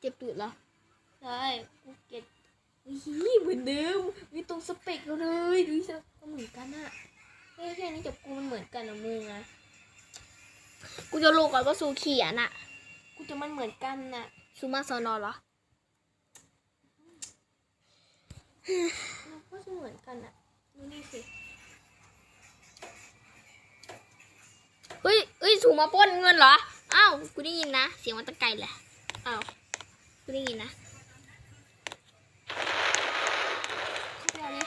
เจ็บตูดเหรอใช่กูเก็ตนี่เหมือนเดิมมีตรงสเปกเราเลยดูสิมันเหมือนกันอะแค่แค่นี้กับกูมันเหมือนกันนะมึงอะกูจะรู้ก่อนว่าซูเขียนอะกูจะมันเหมือนกันน่ะซูมาซอนอเหรอเราก็จะเหมือนกันอะดูนี่สิเฮ้ยเฮ้ยซูมาปล้นเงินเหรออ้าวกูได้ยินนะ เสียงมันตะไกลแหละอ้าวกูได้ยิ นนะเข้าไปเอาเลย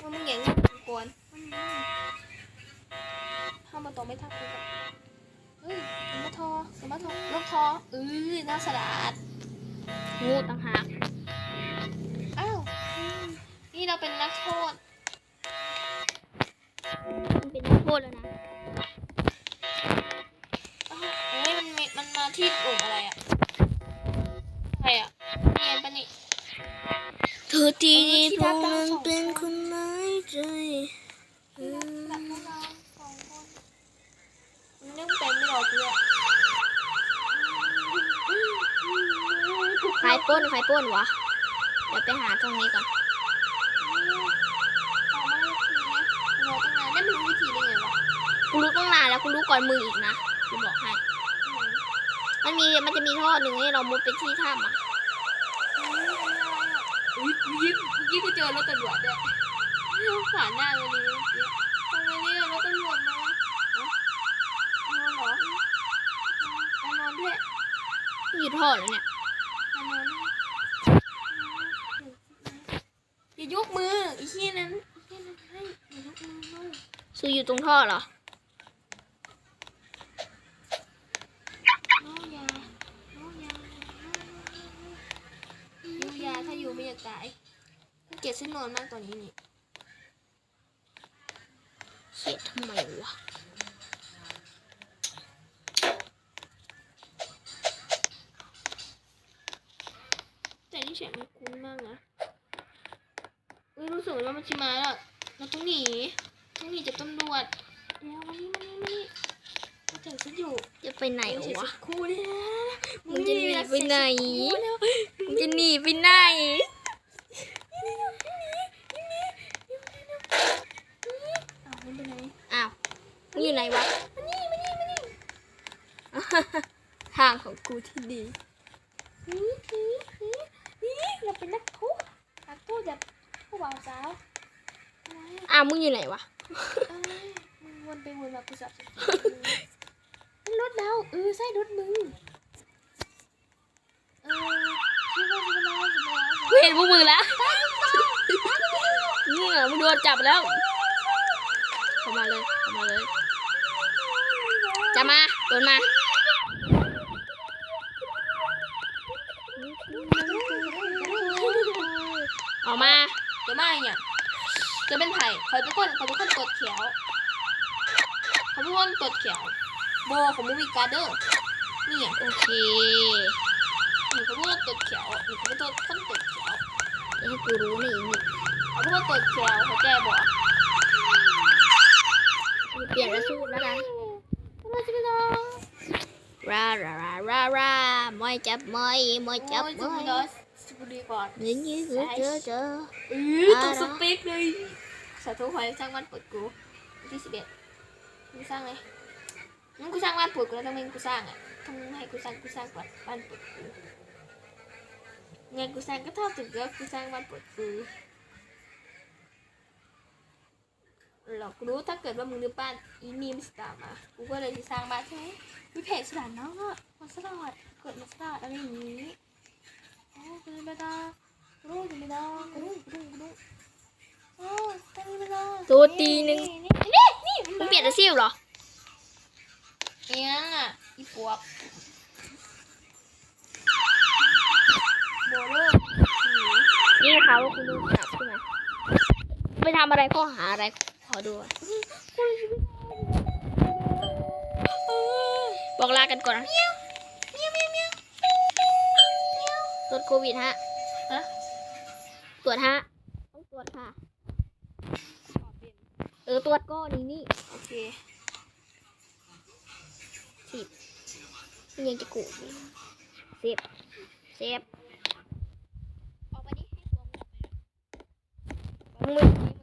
ว่ามึงอย่างนี้กูกวนถ้ามาต่อไม่ทักกูกันเฮ้ยสมาทอสมาทอลูกคอเออน่าสลัดงูต่างหากอ้าวอืมนี่เราเป็นนักโทษมันเป็นนักโทษแล้วนะอ้าวเอ้ยมันมีมันมาที่กลุ่มอะไรอะอะไรอะ เรียนปะนี่เธอที่ตรงนั้นเป็เป็นนคคนนไม้ใจที่รักรักพวกเราสองคนมันเรื่องเป็นไม่หรอกเลยใครปล้นใครปล้นวะ เดี๋ยวไปหาตรงนี้ก่อนต่อมาอีกทีนะรอตั้งนานได้ไม่รู้วิธีได้ไงวะกูรู้ตั้งนานแล้วกูรู้ก่อนมึงอีกนะกูบอกให้ มันมีมันจะมีท่อหนึ่งให้เรามุดไปที่ถ้ำอะ อุ้ยกูยิ้มกูยิ้มกูเจอรถตำรวจด้วยผ่านหน้าเลยนี่เมื่อกี้ทำไมเนี่ยรถตำรวจมาเอ้านอนเหรอเอานอนด้วยอยู่ท่อแล้วเนี่ยเอานอนด้วยอย่ายกมือไอ้เหี้ยนั้นไอ้เหี้ยนั้นให้อย่ายกมือน้องซูอยู่ตรงท่อเหรอ น้องยาน้องยาน้องยาถ้าอยู่ไม่อยาก ตายกูเกลียดเส้นนอนมากตอนนี้นี่เขียทำไมวะแต่นี่เสียงมันคุ้นมากนะเอ้ยรู้สึกว่ามันชิมาแล้วเราต้องหนีต้องหนีจากตำรวจเดี๋ยวมานี่มานี่มานี่มาเจอฉันอยู่จะไปไหนเสียวะสักครู่เนี่ยมึงจะหนีไปไหนแล้วมึงจะหนีไปไหน อ้าวไม่เป็นไร อ้าว มึงอยู่ไหนวะมานี่มานี่มานี่ทางของกูที่ดีหนีหนีหนีหนีเราเป็นนักโทษนักโทษแบบผู้บ่าวสาวอะไรอ้าวมึงอยู่ไหนวะอะไรมึงวนไปวนมากูสับสนนั่นรถเราเออใช่รถมึงเออชื่อว่าจะเป็นอะไรจะเป็นอะไรกูเห็นพวกมึงแล้วมึงอะมึงโดนจับแล้วเข้ามาเลยเข้ามาเลย จะมาโดนมาออกมาเดี๋ยวมาเนี่ยจะเป็นไผ่คอยเป็นคนคอยเป็นคนตดเขียวคอยเป็นคนตดเขียวโบของมูวิการ์เดอร์นี่อะโอเคหนูเขาเป็นคนตดเขียวหนูเขาเป็นคนตดเขียวอย่าให้กูรู้นะอีนี่เขาเป็นคนตดเขียวเขาใจบอกกูเปลี่ยนแล้วสู้แล้วนะ เราจะไปรอ ราราราราราไม่จับไม่ไม่จับโอ้ยไม่จะไปรอสกูดีก่อนนี่นี่คือเจอเจอเออตรงสเปคเลยสาธุขอให้สร้างบ้านเปิดกูวันที่สิบเอ็ดกูสร้างเลยงั้นกูสร้างบ้านเปิดกูแล้วต้องเป็นกูสร้างอะต้องให้กูสร้างกูสร้างก่อนบ้านเปิดกูเงินกูสร้างก็เท่าถึงก็กูสร้างบ้านเปิดกูหรอกกูรู้ถ้าเกิดว่ามึงนึกบ้านอีนี่มันสตาร์มากูก็เลยจะสร้างบ้านใช่ไหมวิเพจสลาดน้องอะมาสลาดกดมาสลาดอะไรอย่างนี้โอ้กูเลยไม่ได้กูรู้กูไม่ได้กูรู้กูรู้กูรู้โอ้ตั้งนี้ไม่ได้ตัวตีหนึ่งนี่นี่นี่มึงเปลี่ยนอาชีพเหรอเอียงอะอีปวกโบเริ่มสีนี่เขาว่าคุณดูจับใช่ไหมไปทำอะไรข้อหาอะไรขอ ดูอะบอกลากันก่อนนะเมียวเมียวเมียวเมียวตรวจโควิดฮะฮะตรวจฮะ ต้องตรวจค่ะ เออตรวจก็นี่นี่ โอเคสิบนี่ยังจะกูอีกสิบเซฟออกไปดิให้ตัวมึงออกไปมึ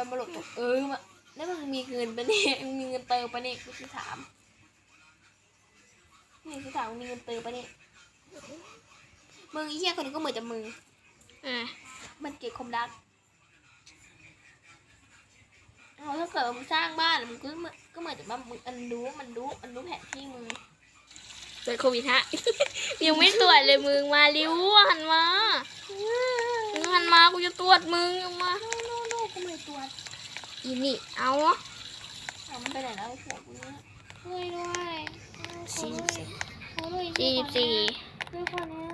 เรามาหลบตรงเออมาแล้วมึงมีเงินปะเนี่ยมึงมีเงินเติมปะเนี่ยกูจะถามนี่กูถามมึงมีเงินเติมปะเนี่ยมึงไอ้เหี้ยคนนี้ก็เหมือนจะมึงอะมันเกลียดคมดักเอาถ้าเกิดว่ามึงสร้างบ้านมึงก็เหมือนก็เหมือนจะว่ามึงอันรู้มันรู้มันรู้แผนที่มึงตรวจโควิดฮะยังไม่ตรวจเลยมึงมาริ้วหันมามึงหันมากูจะตรวจมึงออกมา โน่โน่โน่กูไม่ตรวจอีนี่เอาเอามันไปไหนแล้วหัวกูเนี่ยช่วยด้วยสี่สิบสี่ช่วยด้วยสี่สิบสี่ช่วยคนนี้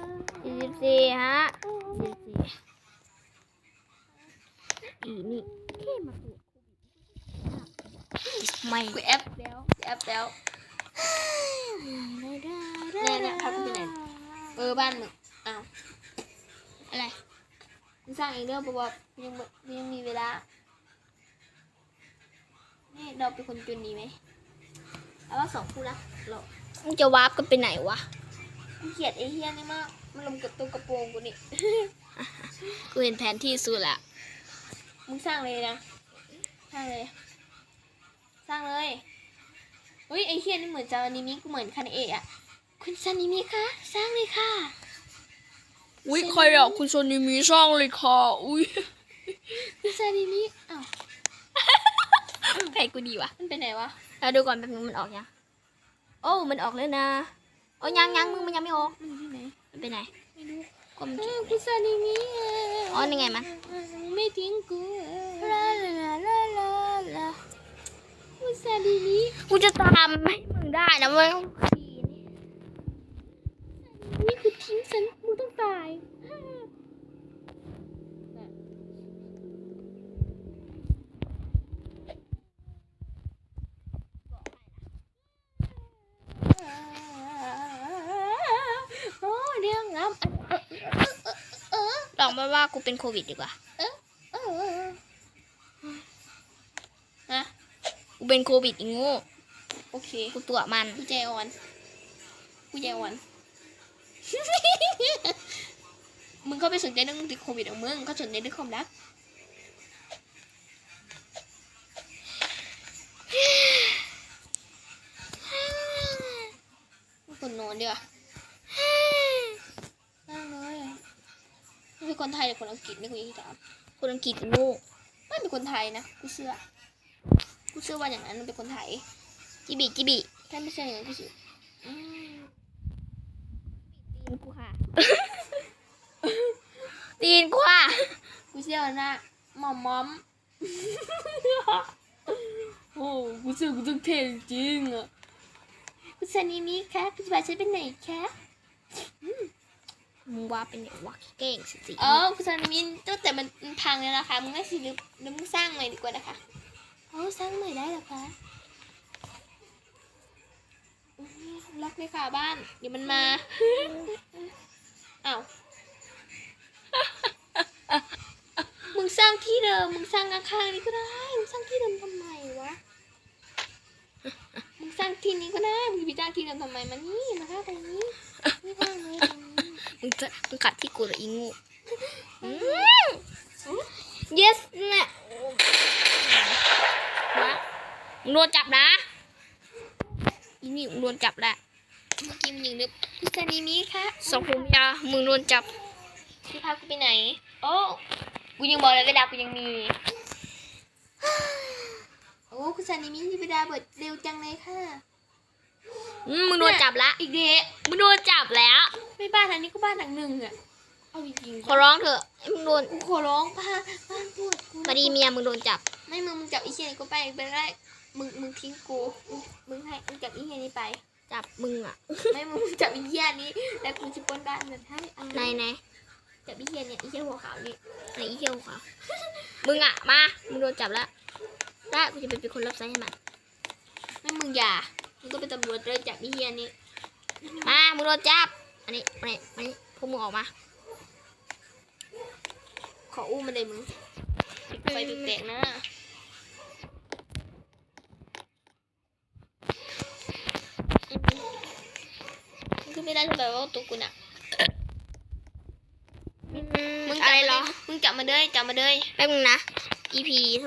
สี่สิบสี่ฮะสี่สิบสี่อีนี่แค่มาตรวจโควิดไม่กูแอปแล้วกูแอปแล้วเนี่ยเนี่ยพักไปไหนเออบ้านมึงอ้าวอะไรมึง สร้างเองเรื่องเพราะว่ายังไม่ยังมีเวลา นี่เราเป็นคนจนดีไหมเอาว่าสองคู่ละเรามึงจะวาร์ปกันไปไหนวะกูเกลียดไอ้เฮียนี่มาก มันลงกับตัวกระโปรงกูนี่ กูเห็นแผนที่สุดละมึงสร้างเลยนะ สร้างเลย สร้างเลยเฮ้ยไอ้เฮียนี่เหมือนจะอนิมิกูเหมือนคาเนเอะอะคุณซานิมิคะ สร้างเลยค่ะ อุ้ยใครอะคุณโซนิมีสร้างเลยค่ะอุ้ยคุณซานิมิอ้าวใครกูดีวะมันไปไหนวะเราดูก่อนแป๊บนึงมันออกยังโอ้มันออกแล้วนะโอ้ยังยังมึงมันยังไม่ออกมันอยู่ที่ไหนมันไปไหนไม่รู้ก็มันเออคุณซานิมิะอ๋อนี่ไงมันไม่ทิ้งกูลาลาลาลาลาลาคุณซานิมิกูจะตามให้มึงได้นะเว้ย นี่คือทิ้งฉันมึงต้องตาย โอ้เรื่องงาม ล องมาว่ากูเป็นโควิดดีกว่าเออฮะกูเป็นโควิดอีโง่โอเค กูตัวจมันกูใจอ่อนกูใจอ่อน มึงเข้าไปสนใจเรื่องติดโควิดของมึงเขาสนใจเรื่องความรักมึงคนนอนดีกว่านั่งเลยมึง เป็นคนไทยหรือคนอังกฤษนี่กูยังถามคนอังกฤษอีโง่ไม่เป็นคนไทยนะกูเชื่อกูเชื่อว่าอย่างนั้นมันเป็นคนไทยจิบิจิบิถ้าไม่ใช่อย่างนั้นกูเชื่ออืมตีนกูค่ะตีนกูค่ะกูเชื่อนะหมอมมอมโอ้กูเชื่อกูต้องเทจริงอะคุณซานิมิคะคุณจะพาฉันไปไหนคะ มึงว่าเป็นไงวะเก่งสิสิอ๋อคุณซานิมิตั้งแต่มันมันพังแล้วนะคะ มึงน่าสิหรือหรือมึงสร้างใหม่ดีกว่านะคะอ๋อสร้างใหม่ได้เหรอคะอุ๊ยล็อกเลยค่ะบ้าน เดี๋ยวมันมาอ้าวมึงสร้างที่เดิม มึงสร้างข้างๆนี้ก็ได้ มึงสร้างที่เดิมทำไมวะ มึงสร้างที่นี้ก็ได้ มึงจะไปสร้างที่เดิมทำไมมานี่ มาข้างตรงนี้ไม่ได้เลยตรงนี้ มึงจะมึงขัดที่กูเหรออีโง่อืม yes เนี่ยนะมึงโดนจับนะอีนี่มึงโดนจับแหละเมื่อกี้มันยิงนึกคุณซานิมิคะสองผมยามึงโดนจับพี่พากูไปไหน โอ้กูยังบอกเลยเวลากูยังมี โอ้คุณซานิมิที่เวลาเบิดเร็วจังเลยค่ะ อืมมึงโดนจับละอีกเดะมึงโดนจับแล้ว ไม่บ้านทางนี้ก็บ้านหลังหนึ่งอะเอาจริงๆขอร้องเถอะให้มึงโดนกูขอร้องป้าบ้านปวดกูพอดีเมียมึงโดนจับ ไม่มึงมึงจับอีเฮียนี่กูไปไปได้มึงมึงทิ้งกูมึงมึงให้มึงจับอีเฮียนี่ไป จับมึงอะไม่มึงจับอีเฮียนี้แล้วกูจะปล้นบ้านมันให้เอาในในจับอีเฮียเนี่ยอีเฮียหัวขาวนี่ในอีเที่ยวขวามึงอะมา มึงโดนจับแล้วได้กูจะไปเป็นคนรับใช้ให้มันไม่มึงอย่า มึงก็เป็นตำรวจเลยจับอีเฮียนี่มามึงโดนจับอันนี้มานี่มานี่พวกมึงออกมา ขออู้มาเลยมึงปิดไฟแปลกๆนะคือไม่ได้เท่าไหร่ว่าตัวกูน่ะมึงอะไรจับเหรมาอเลยมึงจับมาเลยจับมาเลยแป๊บนึงนะ EP เท่าไหร่